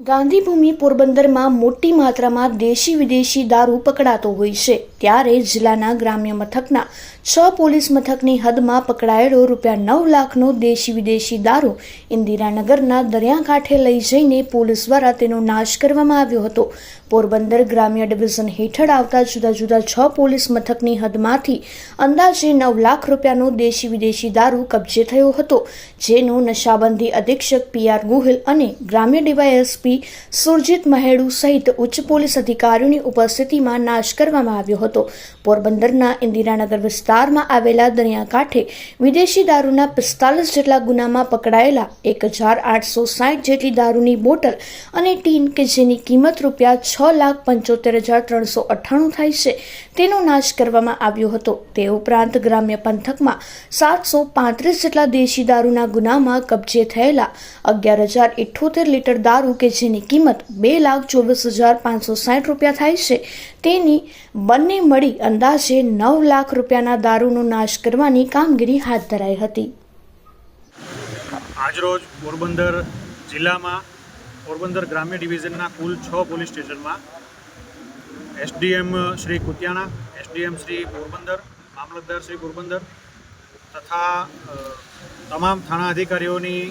ગાંધીભૂમિ પોરબંદરમાં મોટી માત્રામાં દેશી વિદેશી દારૂ પકડાતો હોય છે. ત્યારે જિલ્લાના ગ્રામ્ય મથકના છ પોલીસ મથકની હદમાં પકડાયેલો રૂપિયા નવ લાખનો દેશી વિદેશી દારૂ ઇન્દિરાનગરના દરિયાકાંઠે લઈ જઈને પોલીસ દ્વારા તેનો નાશ કરવામાં આવ્યો હતો. પોરબંદર ગ્રામ્ય ડિવિઝન હેઠળ આવતા જુદા જુદા છ પોલીસ મથકની હદમાંથી અંદાજે નવ લાખ રૂપિયાનો દેશી વિદેશી દારૂ કબજે થયો હતો, જેનો નશાબંધી અધિક્ષક પી આર ગોહિલ અને ગ્રામ્ય ડીવાયએસપી સુરજીત મહેડુ સહિત ઉચ્ચ પોલીસ અધિકારીઓની ઉપસ્થિતિમાં નાશ કરવામાં આવ્યો હતો. પોરબંદરના ઇન્દિરાનગર વિસ્તારમાં આવેલા દરિયાકાંઠે વિદેશી દારૂના પિસ્તાલીસ જેટલા ગુનામાં પકડાયેલા એક હજાર આઠસો સાઠ જેટલી દારૂની બોટલ અને ટીન કે જેની કિંમત રૂપિયા છ લાખ પંચોતેર હજાર ત્રણસો અઠ્ઠાણું થાય છે, તેનો નાશ કરવામાં આવ્યો હતો. તે ઉપરાંત ગ્રામ્ય પંથકમાં સાતસો પાંત્રીસ જેટલા દેશી દારૂના ગુનામાં કબજે થયેલા અગિયાર હજાર ઇઠ્ઠોતેર લીટર દારૂ કે જેની કિંમત બે લાખ ચોવીસ હજાર પાંચસો સાઠ રૂપિયા થાય છે. તેની બંને મળી અંદાજે નવ લાખ રૂપિયાના દારૂનો નાશ કરવાની કામગીરી હાથ ધરાઈ હતી. આજરોજ પોરબંદર જિલ્લામાં, પોરબંદર ગ્રામ્ય ડિવિઝનના કુલ છ પોલીસ સ્ટેશનમાં એસડીએમ શ્રી કુતિયાણા, એસડીએમ શ્રી પોરબંદર, મામલતદાર શ્રી પોરબંદર તથા તમામ થાણા અધિકારીઓની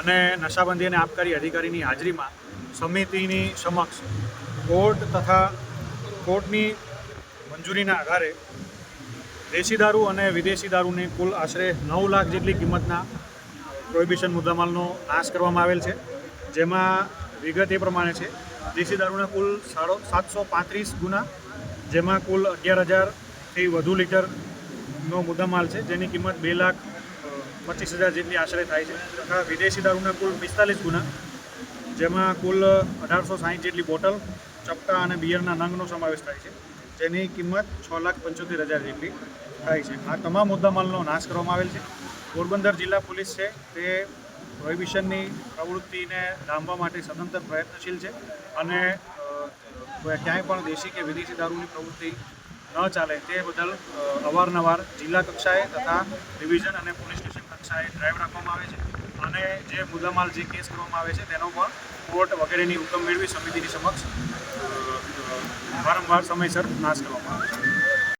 અને નશાબંધી અને આબકારી અધિકારીની હાજરીમાં સમિતિની સમક્ષ કોર્ટ તથા કોર્ટની મંજૂરીના આધારે દેશી દારૂ અને વિદેશી દારૂની કુલ આશરે નવ લાખ જેટલી કિંમતના પ્રોહિબિશન મુદ્દામાલનો નાશ કરવામાં આવેલ છે. જેમાં વિગત એ પ્રમાણે છે, દેશી દારૂના કુલ સાડો સાતસો પાંત્રીસ ગુના, જેમાં કુલ અગિયાર હજારથી વધુ લીટરનો મુદ્દામાલ છે, જેની કિંમત બે લાખ પચીસ હજાર જેટલી આશરે થાય છે. તથા વિદેશી દારૂના કુલ પિસ્તાલીસ ગુના, જેમાં કુલ અઢારસો સાહીઠ જેટલી બોટલ, ચપટા અને બિયરના નંગનો સમાવેશ થાય છે, જેની કિંમત છ લાખ પંચોતેર હજાર જેટલી થાય છે. આ તમામ મુદ્દામાલનો નાશ કરવામાં આવેલ છે. પોરબંદર જિલ્લા પોલીસ છે તે પ્રોહિબિશનની પ્રવૃત્તિને ડામવા માટે સદંતર પ્રયત્નશીલ છે અને ક્યાંય પણ દેશી કે વિદેશી દારૂની પ્રવૃત્તિ ન ચાલે તે બદલ અવારનવાર જિલ્લા કક્ષાએ તથા ડિવિઝન અને પોલીસ સ્ટેશન કક્ષાએ ડ્રાઈવ રાખવામાં આવે છે. અને જે મુદ્દામાલ જે કેસ કરવામાં આવે છે, તેનો પણ કોર્ટ વગેરેની હુકમ મેળવી સમિતિની સમક્ષ વારંવાર સમયસર નાશ કરવામાં આવે છે.